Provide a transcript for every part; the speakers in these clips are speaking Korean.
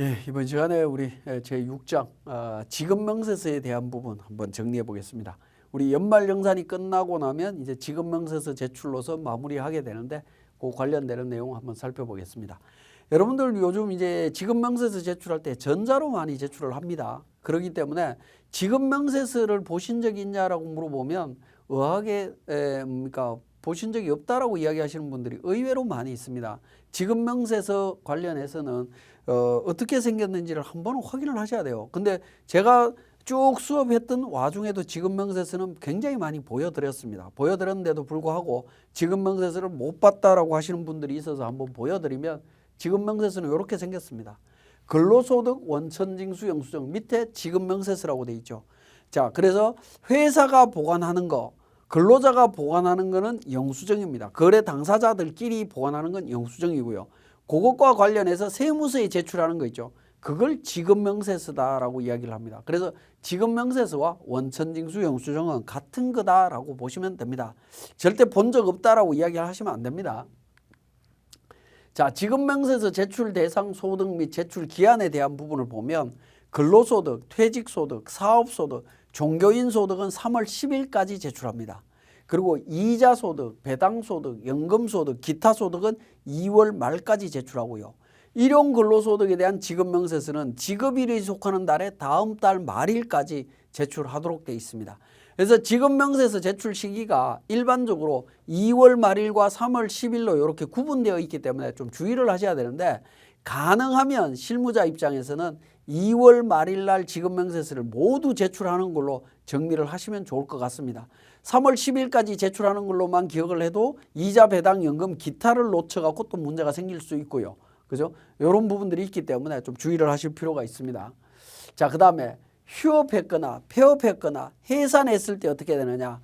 예, 이번 시간에 우리 제 6장 어, 지급명세서에 대한 부분 한번 정리해 보겠습니다. 우리 연말 정산이 끝나고 나면 이제 지급명세서 제출로서 마무리하게 되는데 그 관련되는 내용 한번 살펴보겠습니다. 여러분들 요즘 이제 지급 명세서 제출할 때 전자로 많이 제출을 합니다. 그렇기 때문에 지급 명세서를 보신 적이 있냐라고 물어보면 의학에 에, 뭡니까 보신 적이 없다라고 이야기하시는 분들이 의외로 많이 있습니다. 지급 명세서 관련해서는 어, 어떻게 생겼는지를 한번 확인을 하셔야 돼요. 근데 제가 쭉 수업했던 와중에도 지급명세서는 굉장히 많이 보여드렸습니다. 보여드렸는데도 불구하고 지급명세서를 못 봤다라고 하시는 분들이 있어서 한번 보여드리면 지급명세서는 이렇게 생겼습니다. 근로소득 원천징수 영수증 밑에 지급 명세서라고 돼 있죠. 자, 그래서 회사가 보관하는 거, 근로자가 보관하는 거는 영수증입니다. 거래 당사자들끼리 보관하는 건 영수증이고요. 그것과 관련해서 세무서에 제출하는 거 있죠. 그걸 지급 명세서다라고 이야기를 합니다. 그래서 지급 명세서와 원천징수 영수증은 같은 거다라고 보시면 됩니다. 절대 본 적 없다라고 이야기를 하시면 안 됩니다. 자, 지급 명세서 제출 대상 소득 및 제출 기한에 대한 부분을 보면 근로소득, 퇴직소득, 사업소득, 종교인 소득은 3월 10일까지 제출합니다. 그리고 이자 소득, 배당 소득, 연금 소득, 기타 소득은 2월 말까지 제출하고요. 일용 근로소득에 대한 지급명세서는 지급일에 속하는 달에 다음 달 말일까지 제출하도록 되어 있습니다. 그래서 지급 명세서 제출 시기가 일반적으로 2월 말일과 3월 10일로 이렇게 구분되어 있기 때문에 좀 주의를 하셔야 되는데 가능하면 실무자 입장에서는 2월 말일 날 지급 명세서를 모두 제출하는 걸로 정리를 하시면 좋을 것 같습니다. 3월 10일까지 제출하는 걸로만 기억을 해도 이자 배당 연금 기타를 놓쳐 갖고 또 문제가 생길 수 있고요. 그죠? 이런 부분들이 있기 때문에 좀 주의를 하실 필요가 있습니다. 자, 그다음에 휴업했거나 폐업했거나 해산했을 때 어떻게 되느냐?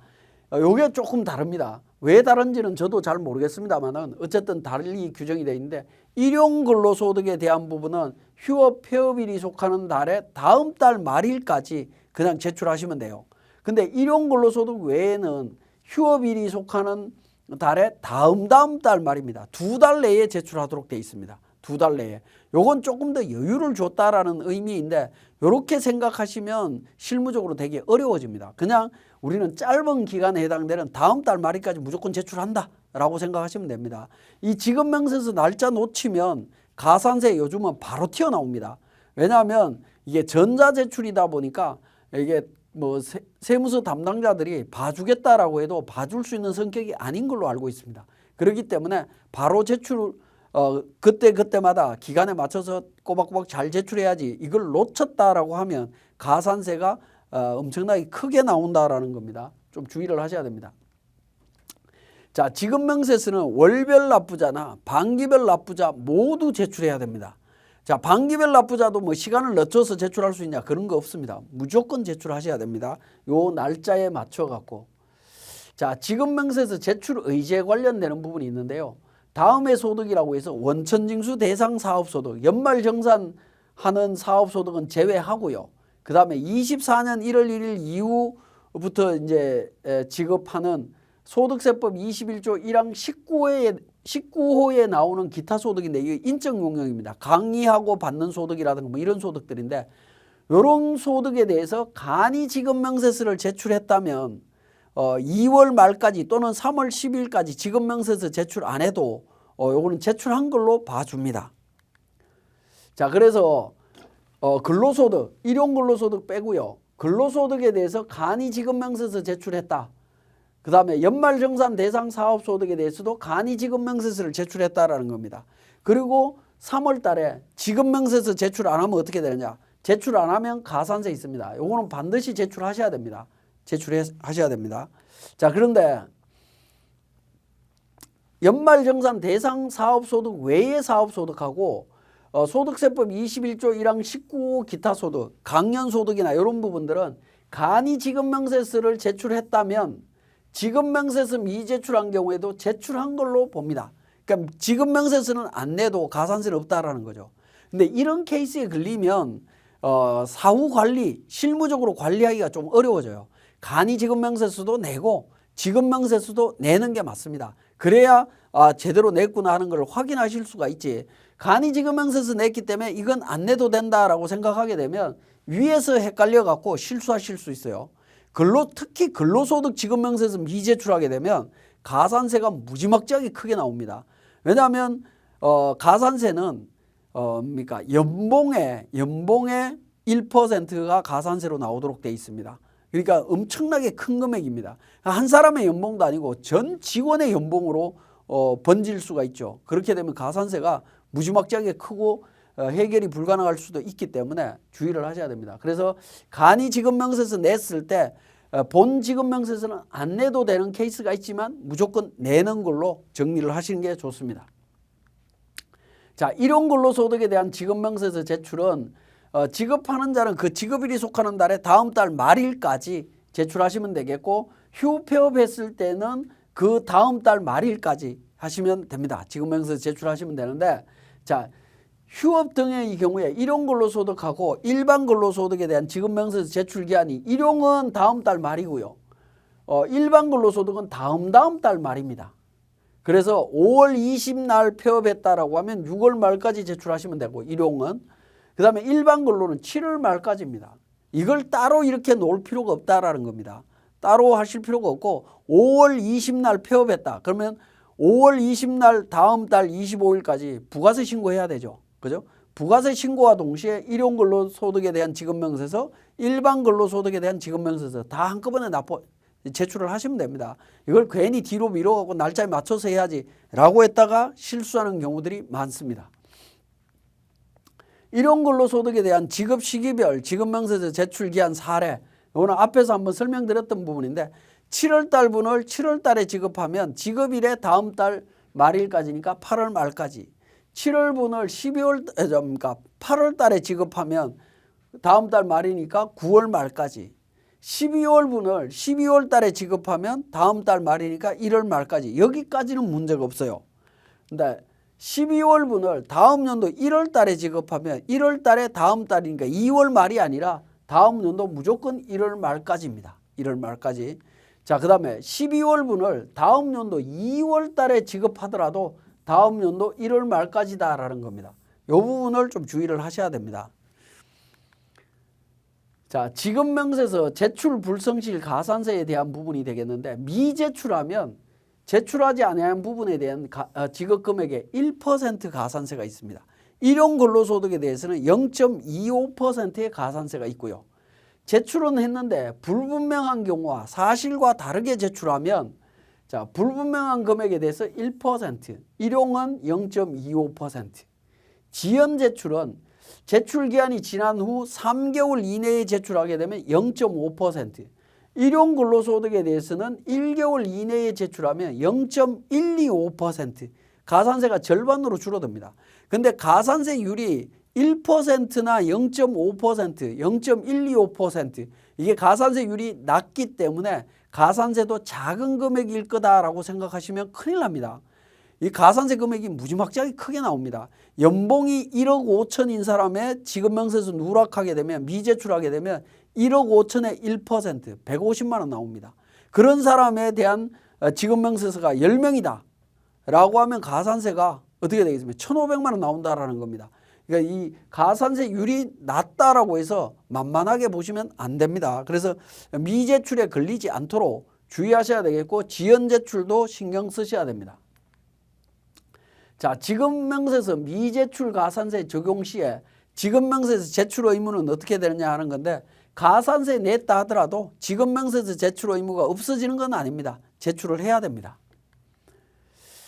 어, 요게 조금 다릅니다. 왜 다른지는 저도 잘 모르겠습니다만은 어쨌든 달리 규정이 되어 있는데 일용 근로소득에 대한 부분은 휴업 폐업일이 속하는 달에 다음 달 말일까지 그냥 제출하시면 돼요. 근데 일용 근로소득 외에는 휴업일이 속하는 달에 다음 다음 달 말입니다. 두 달 내에 제출하도록 되어 있습니다. 두 달 내에. 요건 조금 더 여유를 줬다라는 의미인데 이렇게 생각하시면 실무적으로 되게 어려워집니다. 그냥 우리는 짧은 기간에 해당되는 다음 달 말일까지 무조건 제출한다 라고 생각하시면 됩니다. 이 지급 명세서 날짜 놓치면 가산세 요즘은 바로 튀어나옵니다. 왜냐하면 이게 전자 제출이다 보니까 이게 뭐 세, 무서 담당자들이 봐주겠다라고 해도 봐줄 수 있는 성격이 아닌 걸로 알고 있습니다. 그렇기 때문에 바로 제출 어 그때 그때마다 기간에 맞춰서 꼬박꼬박 잘 제출해야지 이걸 놓쳤다라고 하면 가산세가 어 엄청나게 크게 나온다라는 겁니다. 좀 주의를 하셔야 됩니다. 자, 지급 명세서는 월별 납부자나 반기별 납부자 모두 제출해야 됩니다. 자, 반기별 납부자도 뭐 시간을 늦춰서 제출할 수 있냐 그런 거 없습니다. 무조건 제출하셔야 됩니다. 요 날짜에 맞춰 갖고. 자, 지급 명세서 제출 의제 관련되는 부분이 있는데요. 다음의 소득이라고 해서 원천징수 대상 사업소득, 연말정산하는 사업소득은 제외하고요. 그 다음에 24년 1월 1일 이후부터 이제 지급하는 소득세법 21조 1항 19호에 19호에 나오는 기타 소득인데 이게 인적 용역입니다. 강의하고 받는 소득이라든가 뭐 이런 소득들인데 이런 소득에 대해서 간이 지급 명세서를 제출했다면 어 2월 말까지 또는 3월 10일까지 지급명세서 제출 안 해도 어 요거는 제출한 걸로 봐줍니다. 자 그래서 어 근로소득 일용 근로소득 빼고요. 근로소득에 대해서 간이 지급명세서 제출했다. 그 다음에 연말정산 대상 사업소득에 대해서도 간이 지급명세서를 제출했다라는 겁니다. 그리고 3월 달에 지급명세서 제출 안 하면 어떻게 되느냐. 제출 안 하면 가산세 있습니다. 요거는 반드시 제출하셔야 됩니다. 제출하셔야 됩니다. 자, 그런데 연말정산 대상 사업소득 외의 사업소득하고 어, 소득세법 21조 1항 19 기타 소득, 강연소득이나 이런 부분들은 간이 지급명세서를 제출했다면 지급명세서 미제출한 경우에도 제출한 걸로 봅니다. 그러니까 지급명세서는 안 내도 가산세는 없다라는 거죠. 근데 이런 케이스에 걸리면 어, 사후 관리, 실무적으로 관리하기가 좀 어려워져요. 간이 지급명세서도 내고 지급명세서도 내는 게 맞습니다. 그래야 아, 제대로 냈구나 하는 걸 확인하실 수가 있지. 간이 지급명세서 냈기 때문에 이건 안 내도 된다라고 생각하게 되면 위에서 헷갈려 갖고 실수하실 수 있어요. 근로 특히 근로소득 지급명세서 미제출하게 되면 가산세가 무지막지하게 크게 나옵니다. 왜냐하면 어, 가산세는 어, 뭡니까 연봉의 연봉의 1%가 가산세로 나오도록 돼 있습니다. 그러니까 엄청나게 큰 금액입니다. 한 사람의 연봉도 아니고 전 직원의 연봉으로 어, 번질 수가 있죠. 그렇게 되면 가산세가 무지막지하게 크고 어, 해결이 불가능할 수도 있기 때문에 주의를 하셔야 됩니다. 그래서 간이 지급 명세서 냈을 때 어, 본 지급 명세서는 안 내도 되는 케이스가 있지만 무조건 내는 걸로 정리를 하시는 게 좋습니다. 자, 일용 근로소득에 대한 지급 명세서 제출은 어, 지급하는 자는 그 지급일이 속하는 달에 다음 달 말일까지 제출하시면 되겠고 휴 폐업했을 때는 그 다음 달 말일까지 하시면 됩니다. 지급명세서 제출하시면 되는데 자 휴업 등의 이 경우에 일용 근로소득하고 일반 근로소득에 대한 지급명세서 제출 기한이 일용은 다음 달 말이고요. 어, 일반 근로소득은 다음 다음 달 말입니다. 그래서 5월 20날 폐업했다라고 하면 6월 말까지 제출하시면 되고 일용은 그 다음에 일반 근로는 7월 말까지입니다. 이걸 따로 이렇게 놓을 필요가 없다라는 겁니다. 따로 하실 필요가 없고 5월 20날 폐업했다. 그러면 5월 20날 다음 달 25일까지 부가세 신고해야 되죠. 그죠? 부가세 신고와 동시에 일용 근로소득에 대한 지급명세서, 일반 근로소득에 대한 지급명세서 다 한꺼번에 납부 제출을 하시면 됩니다. 이걸 괜히 뒤로 미뤄갖고 날짜에 맞춰서 해야지 라고 했다가 실수하는 경우들이 많습니다. 일용 근로소득에 대한 지급 시기별 지급명세서 제출 기한 사례 이거는 앞에서 한번 설명드렸던 부분인데 7월 달분을 7월 달에 지급하면 지급일에 다음 달 말일까지니까 8월 말까지. 7월 분을 12월 그러니까 8월 달에 지급하면 다음 달 말이니까 9월 말까지. 12월 분을 12월 달에 지급하면 다음 달 말이니까 1월 말까지. 여기까지는 문제가 없어요. 근데 12월 분을 다음 연도 1월 달에 지급하면 1월 달에 다음 달이니까 2월 말이 아니라 다음 연도 무조건 1월 말까지입니다. 1월 말까지. 자, 그 다음에 12월 분을 다음 연도 2월 달에 지급하더라도 다음 연도 1월 말까지다라는 겁니다. 이 부분을 좀 주의를 하셔야 됩니다. 자, 지급 명세서 제출 불성실 가산세에 대한 부분이 되겠는데 미제출하면 제출하지 아니한 부분에 대한 가, 어, 지급 금액의 1% 가산세가 있습니다. 일용 근로소득에 대해서는 0.25%의 가산세가 있고요. 제출은 했는데 불분명한 경우와 사실과 다르게 제출하면 자, 불분명한 금액에 대해서 1%, 일용은 0.25%, 지연 제출은 제출 기한이 지난 후 3개월 이내에 제출하게 되면 0.5%, 일용 근로소득에 대해서는 1개월 이내에 제출하면 0.125% 가산세가 절반으로 줄어듭니다. 근데 가산세율이 1%나 0.5%, 0.125% 이게 가산세율이 낮기 때문에 가산세도 작은 금액일 거다라고 생각하시면 큰일 납니다. 이 가산세 금액이 무지막지하게 크게 나옵니다. 연봉이 1억 5천인 사람의 지급 명세서 누락하게 되면 미제출하게 되면 1억 5천의 1% 150만 원 나옵니다. 그런 사람에 대한 어, 지급명세서가 10명이다 라고 하면 가산세가 어떻게 되겠습니까? 1,500만 원 나온다라는 겁니다. 그러니까 이 가산세율이 낮다라고 해서 만만하게 보시면 안 됩니다. 그래서 미제출에 걸리지 않도록 주의하셔야 되겠고 지연제출도 신경 쓰셔야 됩니다. 자, 지급명세서 미제출 가산세 적용 시에 지급명세서 제출 의무는 어떻게 되느냐 하는 건데 가산세 냈다 하더라도 지급명세서 제출 의무가 없어지는 건 아닙니다. 제출을 해야 됩니다.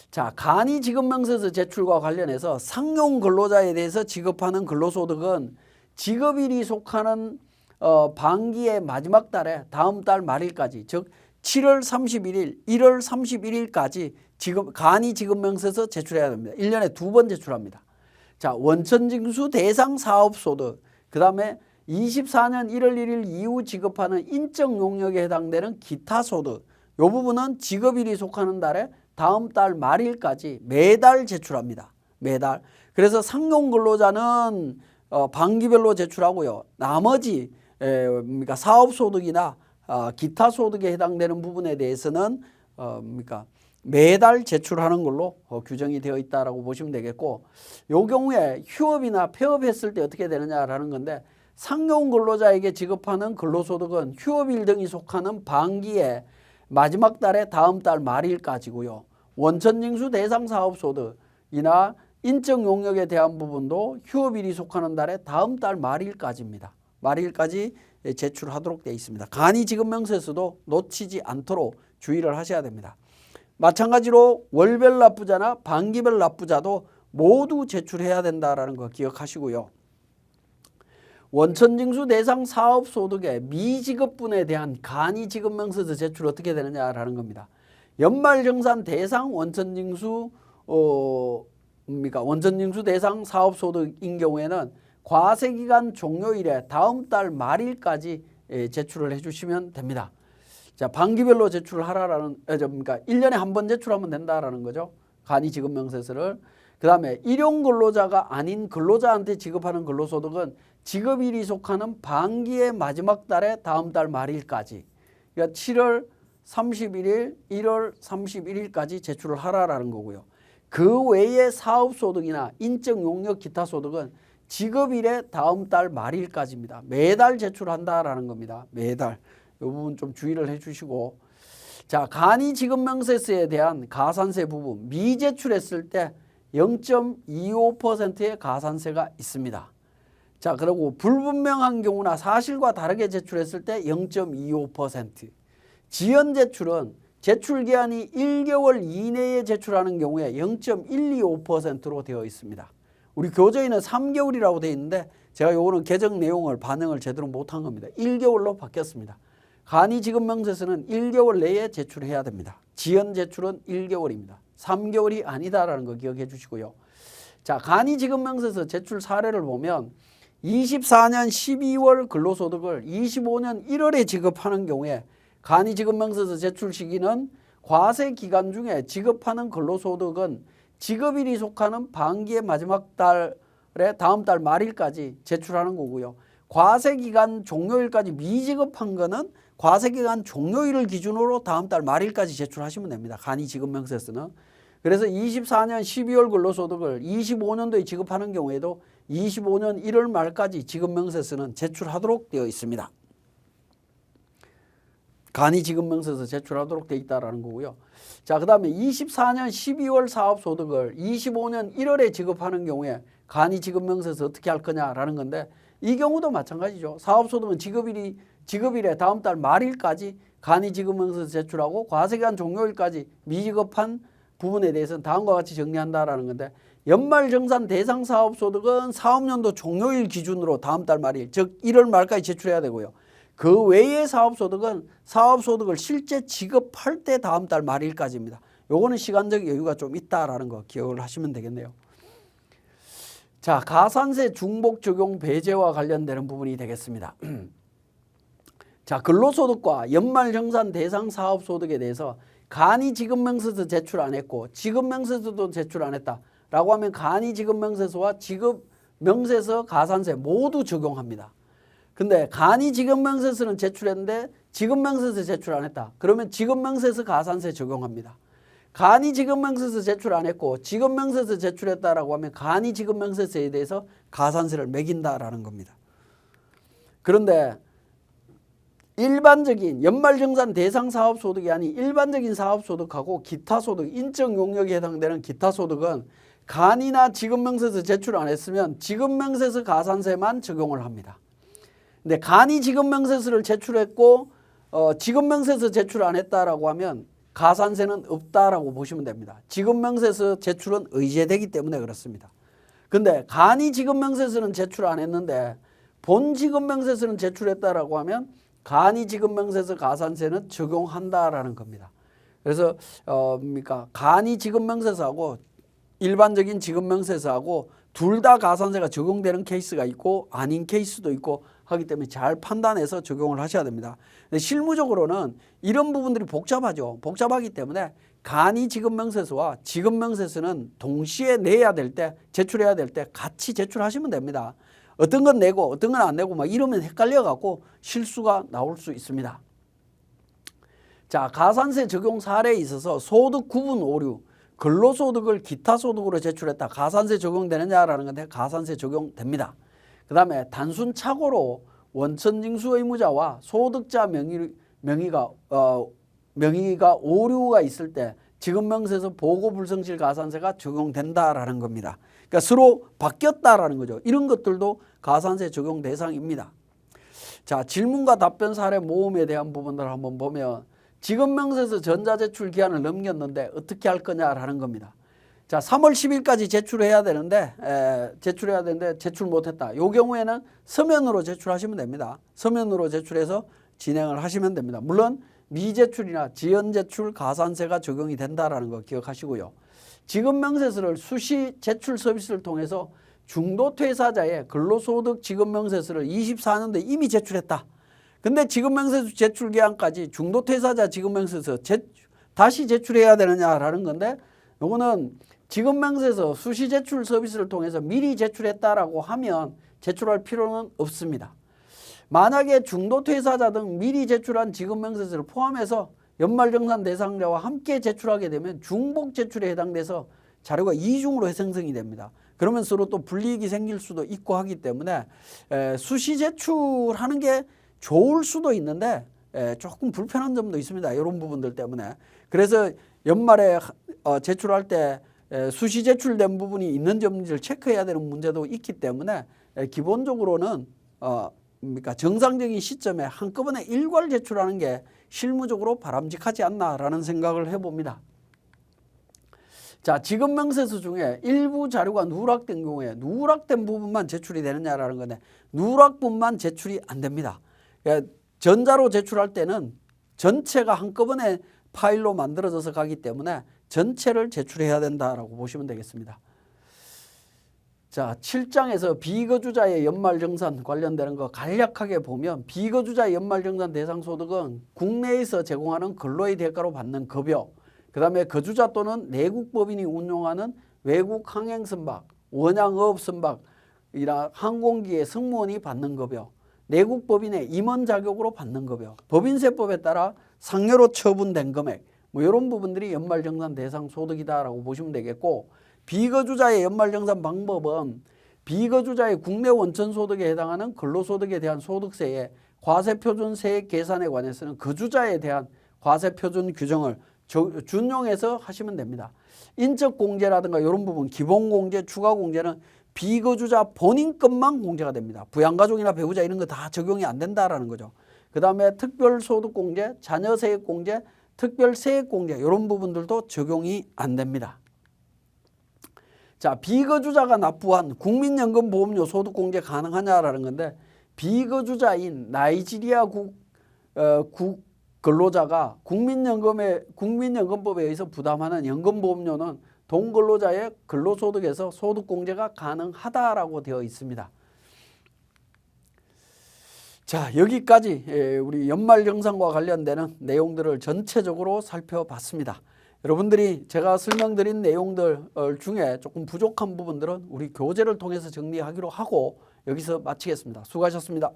자, 간이 지급명세서 제출과 관련해서 상용 근로자에 대해서 지급하는 근로소득은 지급일이 속하는 어, 반기의 마지막 달에 다음 달 말일까지 즉 7월 31일, 1월 31일까지 지급 간이 지급명세서 제출해야 됩니다. 1년에 두 번 제출합니다. 자, 원천징수 대상 사업소득 그 다음에 24년 1월 1일 이후 지급하는 인적 용역에 해당되는 기타 소득 이 부분은 지급일이 속하는 달에 다음 달 말일까지 매달 제출합니다. 매달. 그래서 상용 근로자는 어, 반기별로 제출하고요. 나머지 에, 뭡니까 사업 소득이나 아, 기타 소득에 해당되는 부분에 대해서는 어, 뭡니까 매달 제출하는 걸로 어, 규정이 되어 있다라고 보시면 되겠고 요 경우에 휴업이나 폐업했을 때 어떻게 되느냐라는 건데 상용 근로자에게 지급하는 근로소득은 휴업일 등이 속하는 반기의 마지막 달의 다음 달 말일까지고요. 원천징수 대상 사업소득이나 인적 용역에 대한 부분도 휴업일이 속하는 달의 다음 달 말일까지입니다. 말일까지 제출하도록 되어 있습니다. 간이 지급 명세서도 놓치지 않도록 주의를 하셔야 됩니다. 마찬가지로 월별 납부자나 반기별 납부자도 모두 제출해야 된다라는 거 기억하시고요. 원천징수 대상 사업 소득의 미지급분에 대한 간이 지급 명세서 제출 어떻게 되느냐라는 겁니다. 연말정산 대상 원천징수 어 뭡니까 원천징수 대상 사업 소득인 경우에는 과세기간 종료일에 다음 달 말일까지 예, 제출을 해주시면 됩니다. 자 반기별로 제출하라라는 에, 저, 그러니까 1년에 한 번 제출하면 된다라는 거죠. 간이 지급 명세서를 그 다음에 일용 근로자가 아닌 근로자한테 지급하는 근로소득은 지급일이 속하는 반기의 마지막 달의 다음 달 말일까지 그러니까 7월 31일, 1월 31일까지 제출을 하라라는 거고요. 그 외에 사업소득이나 인적 용역 기타 소득은 지급일의 다음 달 말일까지입니다. 매달 제출한다라는 겁니다. 매달. 이 부분 좀 주의를 해주시고 자 간이 지급 명세서에 대한 가산세 부분 미제출했을 때 0.25%의 가산세가 있습니다. 자, 그리고 불분명한 경우나 사실과 다르게 제출했을 때 0.25%. 지연 제출은 제출 기한이 1개월 이내에 제출하는 경우에 0.125%로 되어 있습니다. 우리 교재에는 3개월이라고 되어 있는데 제가 요거는 개정 내용을 반영을 제대로 못한 겁니다. 1개월로 바뀌었습니다. 간이 지급 명세서는 1개월 내에 제출해야 됩니다. 지연 제출은 1개월입니다. 3개월이 아니다라는 거 기억해 주시고요. 자, 간이 지급 명세서 제출 사례를 보면 24년 12월 근로소득을 25년 1월에 지급하는 경우에 간이 지급 명세서 제출 시기는 과세 기간 중에 지급하는 근로소득은 지급일이 속하는 반기의 마지막 달의 다음 달 말일까지 제출하는 거고요. 과세 기간 종료일까지 미지급한 거는 과세 기간 종료일을 기준으로 다음 달 말일까지 제출하시면 됩니다. 간이 지급 명세서는. 그래서 24년 12월 근로소득을 25년도에 지급하는 경우에도 25년 1월 말까지 지급 명세서는 제출하도록 되어 있습니다. 간이 지급 명세서 제출하도록 되어 있다라는 거고요. 자, 그 다음에 24년 12월 사업 소득을 25년 1월에 지급하는 경우에 간이 지급 명세서 어떻게 할 거냐라는 건데 이 경우도 마찬가지죠. 사업 소득은 지급일이 지급일에 다음 달 말일까지 간이 지급 명세서 제출하고 과세기간 종료일까지 미지급한 부분에 대해서는 다음과 같이 정리한다라는 건데 연말정산 대상 사업 소득은 사업연도 종료일 기준으로 다음 달 말일 즉 1월 말까지 제출해야 되고요. 그 외의 사업 소득은 사업 소득을 실제 지급할 때 다음 달 말일까지입니다. 요거는 시간적 여유가 좀 있다라는 거 기억을 하시면 되겠네요. 자, 가산세 중복 적용 배제와 관련되는 부분이 되겠습니다. 자, 근로소득과 연말정산 대상 사업소득에 대해서 간이 지급명세서 제출 안 했고 지급명세서도 제출 안 했다 라고 하면 간이 지급 명세서와 지급 명세서 가산세 모두 적용합니다. 근데 간이 지급 명세서는 제출했는데 지급 명세서 제출 안 했다. 그러면 지급 명세서 가산세 적용합니다. 간이 지급 명세서 제출 안 했고 지급 명세서 제출했다라고 하면 간이 지급 명세서에 대해서 가산세를 매긴다라는 겁니다. 그런데 일반적인 연말정산 대상 사업 소득이 아닌 일반적인 사업 소득하고 기타 소득, 인적 용역에 해당되는 기타 소득은 간이나 지급명세서 제출 안 했으면 지급명세서 가산세만 적용을 합니다. 근데 간이 지급명세서를 제출했고 어, 지급명세서 제출 안 했다라고 하면 가산세는 없다라고 보시면 됩니다. 지급명세서 제출은 의제되기 때문에 그렇습니다. 근데 간이 지급명세서는 제출 안 했는데 본 지급명세서는 제출했다라고 하면 간이 지급명세서 가산세는 적용한다라는 겁니다. 그래서 어 뭡니까 간이 지급명세서하고 일반적인 지급명세서하고 둘 다 가산세가 적용되는 케이스가 있고 아닌 케이스도 있고 하기 때문에 잘 판단해서 적용을 하셔야 됩니다. 실무적으로는 이런 부분들이 복잡하죠. 복잡하기 때문에 간이 지급명세서와 지급명세서는 동시에 내야 될 때, 제출해야 될 때 같이 제출하시면 됩니다. 어떤 건 내고 어떤 건 안 내고 막 이러면 헷갈려 갖고 실수가 나올 수 있습니다. 자, 가산세 적용 사례에 있어서 소득 구분 오류, 근로소득을 기타 소득으로 제출했다. 가산세 적용되느냐라는 건데 가산세 적용됩니다. 그 다음에 단순 착오로 원천징수 의무자와 소득자 명의, 명의가, 어, 명의가 오류가 있을 때 지급명세에서 보고 불성실 가산세가 적용된다라는 겁니다. 그러니까 서로 바뀌었다라는 거죠. 이런 것들도 가산세 적용 대상입니다. 자, 질문과 답변 사례 모음에 대한 부분들을 한번 보면 지급명세에서 전자제출 기한을 넘겼는데 어떻게 할 거냐라는 겁니다. 자, 3월 10일까지 제출해야 되는데 에, 제출해야 되는데 제출 못했다. 요 경우에는 서면으로 제출하시면 됩니다. 서면으로 제출해서 진행을 하시면 됩니다. 물론 미제출이나 지연제출 가산세가 적용이 된다라는 거 기억하시고요. 지급 명세서를 수시 제출 서비스를 통해서 중도 퇴사자의 근로소득 지급 명세서를 24년도에 이미 제출했다. 근데 지급명세서 제출 기한까지 중도 퇴사자 지급명세서 제, 다시 제출해야 되느냐라는 건데 요거는 지급명세서 수시 제출 서비스를 통해서 미리 제출했다라고 하면 제출할 필요는 없습니다. 만약에 중도 퇴사자 등 미리 제출한 지급명세서를 포함해서 연말정산 대상자와 함께 제출하게 되면 중복 제출에 해당돼서 자료가 이중으로 생성이 됩니다. 그러면 서로 또 불이익이 생길 수도 있고 하기 때문에 에, 수시 제출하는 게 좋을 수도 있는데 에, 조금 불편한 점도 있습니다. 이런 부분들 때문에 그래서 연말에 어, 제출할 때 에, 수시 제출된 부분이 있는 점인지를 체크해야 되는 문제도 있기 때문에 에, 기본적으로는 어, 그러니까 정상적인 시점에 한꺼번에 일괄 제출하는 게 실무적으로 바람직하지 않나라는 생각을 해봅니다. 자, 지급명세서 중에 일부 자료가 누락된 경우에 누락된 부분만 제출이 되느냐라는 건데 누락분만 제출이 안 됩니다. 그러니까 전자로 제출할 때는 전체가 한꺼번에 파일로 만들어져서 가기 때문에 전체를 제출해야 된다라고 보시면 되겠습니다. 자, 7장에서 비거주자의 연말정산 관련되는 거 간략하게 보면 비거주자의 연말정산 대상 소득은 국내에서 제공하는 근로의 대가로 받는 급여, 그 다음에 거주자 또는 내국 법인이 운용하는 외국 항행선박, 원양어업 선박 이나 항공기의 승무원이 받는 급여, 내국법인의 임원 자격으로 받는 급여, 법인세법에 따라 상여로 처분된 금액, 뭐 이런 부분들이 연말정산 대상 소득이다라고 보시면 되겠고 비거주자의 연말정산 방법은 비거주자의 국내 원천 소득에 해당하는 근로소득에 대한 소득세의 과세표준세 계산에 관해서는 거주자에 대한 과세표준 규정을 준용해서 하시면 됩니다. 인적 공제라든가 이런 부분 기본 공제, 추가 공제는 비거주자 본인 것만 공제가 됩니다. 부양가족이나 배우자 이런 거 다 적용이 안 된다라는 거죠. 그 다음에 특별소득공제, 자녀세액공제, 특별세액공제 이런 부분들도 적용이 안 됩니다. 자, 비거주자가 납부한 국민연금보험료 소득공제 가능하냐라는 건데 비거주자인 나이지리아 국, 어, 국 근로자가 국민연금에 국민연금법에 의해서 부담하는 연금보험료는 동근로자의 근로소득에서 소득공제가 가능하다라고 되어 있습니다. 자 여기까지 예, 우리 연말정산과 관련되는 내용들을 전체적으로 살펴봤습니다. 여러분들이 제가 설명드린 내용들 중에 조금 부족한 부분들은 우리 교재를 통해서 정리하기로 하고 여기서 마치겠습니다. 수고하셨습니다.